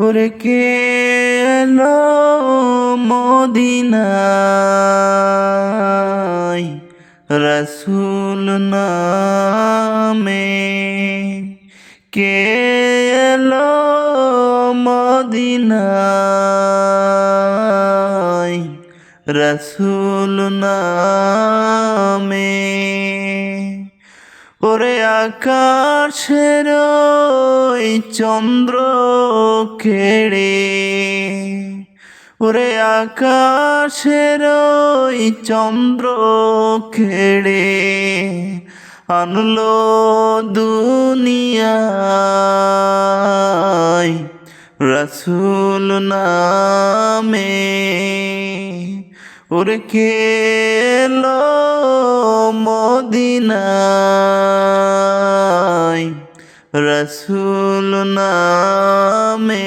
ওরে কে এলো মদিনায়? রসুল নামে কে এলো মদিনায়? রসুল নামে ওরে আকাশের চন্দ্র কেড়ে ওরে আকাশের ওই চন্দ্র খেড়ে আনলো দুনিয়ায়। রসুল নামে ওরে খেলো মদিনায়। রসুল নামে